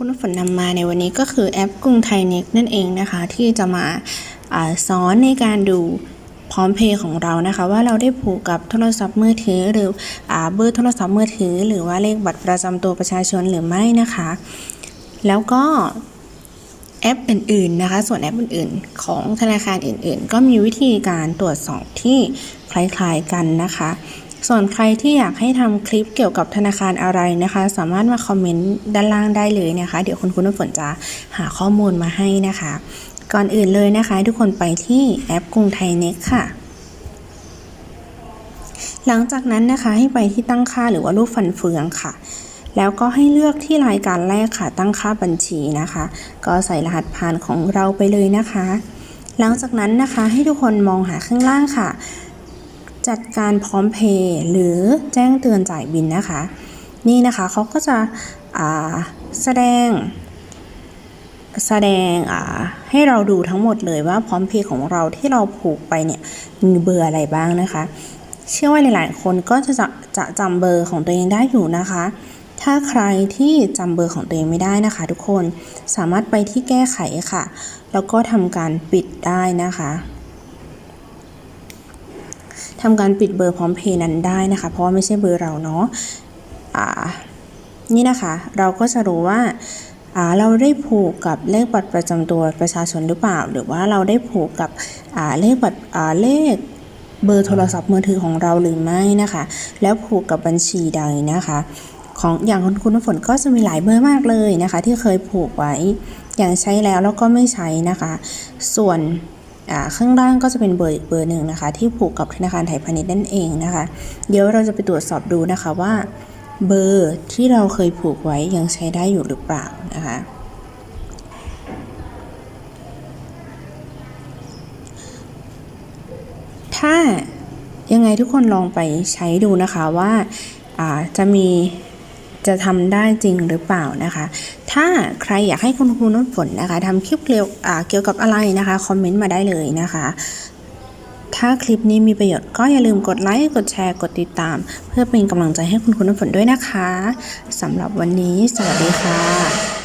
คุณฝนนำมาในวันนี้ก็คือแอปกรุงไทยเน็กนั่นเองนะคะ ที่จะมาอสอนในการดูพร้อมเพย์ของเรานะคะ ว่าเราได้ผูกกับโทรศัพท์มือถือหรืออเบอร์โทรศัพท์มือถือ หรือว่าเลขบัตรประจำตัวประชาชนหรือไม่นะคะ แล้วก็แอปอื่นๆนะคะ ส่วนแอปอื่นๆ ของธนาคารอื่นๆ ก็มีวิธีการตรวจสอบที่คล้ายๆกันนะคะ ส่วนใครที่อยากให้ทำคลิปเกี่ยวกับธนาคารอะไรนะคะ สามารถมาคอมเมนต์ด้านล่างได้เลยนะคะ เดี๋ยวคุณคุณน้ำฝนจะหาข้อมูลมาให้นะคะ ก่อนอื่นเลยนะคะ ทุกคนไปที่แอปกรุงไทยเน็กค่ะ หลังจากนั้นนะคะให้ไปที่ตั้งค่าหรือว่ารูปฟันเฟืองค่ะแล้วก็ให้เลือกที่รายการแรกค่ะ ตั้งค่าบัญชีนะคะ ก็ใส่รหัสผ่านของเราไปเลยนะคะ หลังจากนั้นนะคะให้ทุกคนมองหาข้างล่างค่ะ จัดการพร้อมเพย์หรือแจ้งเตือนจ่ายบินนะคะ นี่นะคะเขาก็จะอ่าแสดง แสดงอ่าให้เราดูทั้งหมดเลยว่าพร้อมเพย์ของเราที่เราผูกไปเนี่ยมีเบอร์อะไรบ้างนะคะ เชื่อว่าหลายๆคนก็จะจะจะจำเบอร์ของตัวเองได้อยู่นะคะ ถ้าใครที่จำเบอร์ของตัวเองไม่ได้นะคะ ทุกคนสามารถไปที่แก้ไขค่ะ แล้วก็ทำการปิดได้นะคะ ทำการปิดเบอร์พร้อมเพย์นั้นได้นะคะ เพราะว่าไม่ใช่เบอร์เราเนาะอ่านี่นะคะเราก็จะรู้ว่าอ่าเราได้ผูกกับเลขบัตรประจำตัวประชาชนหรือเปล่า หรือว่าเราได้ผูกกับอ่าเลขบัตรอ่าเลขเบอร์โทรศัพท์มือถือของเราหรือไม่นะคะ แล้วผูกกับบัญชีใดนะคะ ของอย่างคุณคุณฝนก็จะมีหลายเบอร์มากเลยนะคะ ที่เคยผูกไว้อย่างใช้แล้วแล้วก็ไม่ใช้นะคะ ส่วน ข้างล่างก็จะเป็นเบอร์อีกเบอร์หนึ่งนะคะ ที่ผูกกับธนาคารไทยพาณิชย์นั่นเองนะคะ เดี๋ยวเราจะไปตรวจสอบดูนะคะว่า เบอร์ที่เราเคยผูกไว้ยังใช้ได้อยู่หรือเปล่านะคะถ้ายังไงทุกคนลองไปใช้ดูนะคะว่าอ่าจะมี จะทำได้จริงหรือเปล่านะคะ ถ้าใครอยากให้คุณครูน้ำฝนนะคะทำคลิปเกี่ยวเกี่ยวกับอะไรนะคะคอมเมนต์มาได้เลยนะคะถ้าคลิปนี้มีประโยชน์ก็อย่าลืมกดไลค์ กดแชร์ กดติดตาม เพื่อเป็นกำลังใจให้คุณครูน้ำฝนด้วยนะคะสำหรับวันนี้ สวัสดีค่ะ